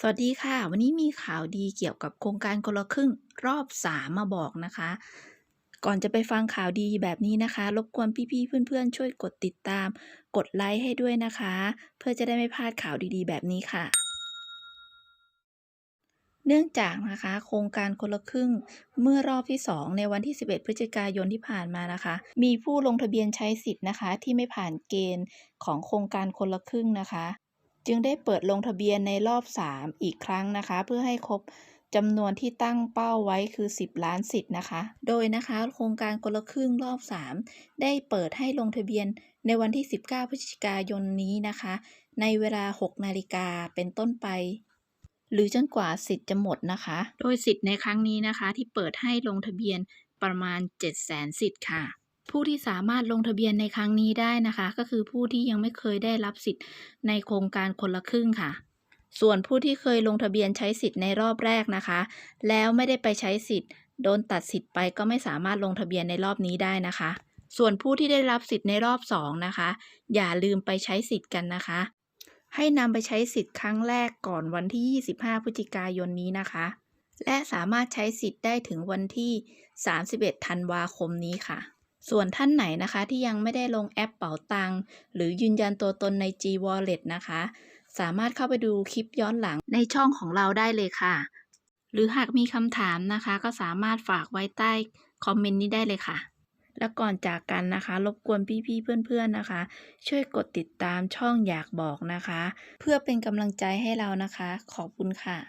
สวัสดีค่ะ วันนี้มีข่าวดีเกี่ยวกับโครงการคนละครึ่งรอบ 3 มาบอกนะคะ ก่อนจะไปฟังข่าวดีแบบนี้นะคะ รบกวนพี่ๆเพื่อนๆ ช่วยกดติดตาม กดไลค์ให้ด้วยนะคะ เพื่อจะได้ไม่พลาดข่าวดีๆ แบบนี้ค่ะ เนื่องจากนะคะ โครงการคนละครึ่งเมื่อรอบที่ 2 ในวันที่ 11 พฤศจิกายนที่ผ่านมานะคะ มีผู้ลงทะเบียนใช้สิทธิ์นะคะ ที่ไม่ผ่านเกณฑ์ของโครงการคนละครึ่งนะคะ จึงได้เปิดลงทะเบียนในรอบ 3 อีกครั้งนะคะ เพื่อให้ครบจำนวนที่ตั้งเป้าไว้คือ 10 ล้านสิทธิ์นะคะ โดยนะคะโครงการคนละครึ่งรอบ 3 ได้เปิดให้ลงทะเบียนในวันที่ 19 พฤศจิกายนนี้นะคะ ในเวลา 6 นาฬิกาเป็นต้นไป หรือจนกว่าสิทธิ์จะหมดนะคะ โดยสิทธิ์ในครั้งนี้นะคะที่เปิดให้ลงทะเบียนประมาณ 700,000 สิทธิ์ค่ะ ผู้ที่สามารถลงทะเบียนในครั้งนี้ได้นะคะ ก็คือผู้ที่ยังไม่เคยได้รับสิทธิ์ในโครงการคนละครึ่งค่ะ ส่วนผู้ที่เคยลงทะเบียนใช้สิทธิ์ในรอบแรกนะคะ แล้วไม่ได้ไปใช้สิทธิ์ โดนตัดสิทธิ์ไปก็ไม่สามารถลงทะเบียนในรอบนี้ได้นะคะ ส่วนผู้ที่ได้รับสิทธิ์ในรอบสองนะคะ อย่าลืมไปใช้สิทธิ์กันนะคะ ให้นำไปใช้สิทธิ์ครั้งแรกก่อนวันที่ 25 พฤศจิกายนนี้นะคะ และสามารถใช้สิทธิ์ได้ถึงวันที่ 31 ธันวาคมนี้ค่ะ ส่วนท่านไหนนะคะที่ยังไม่ได้ลงแอปเป๋าตังหรือยืนยันตัวตนใน G Wallet นะคะ สามารถเข้าไปดูคลิปย้อนหลังในช่องของเราได้เลยค่ะ หรือหากมีคำถามนะคะ ก็สามารถฝากไว้ใต้คอมเมนต์นี้ได้เลยค่ะ แล้วก่อนจากกันนะคะ รบกวนพี่ๆเพื่อนๆนะคะ ช่วยกดติดตามช่องอยากบอกนะคะ เพื่อเป็นกำลังใจให้เรานะคะ ขอบคุณค่ะ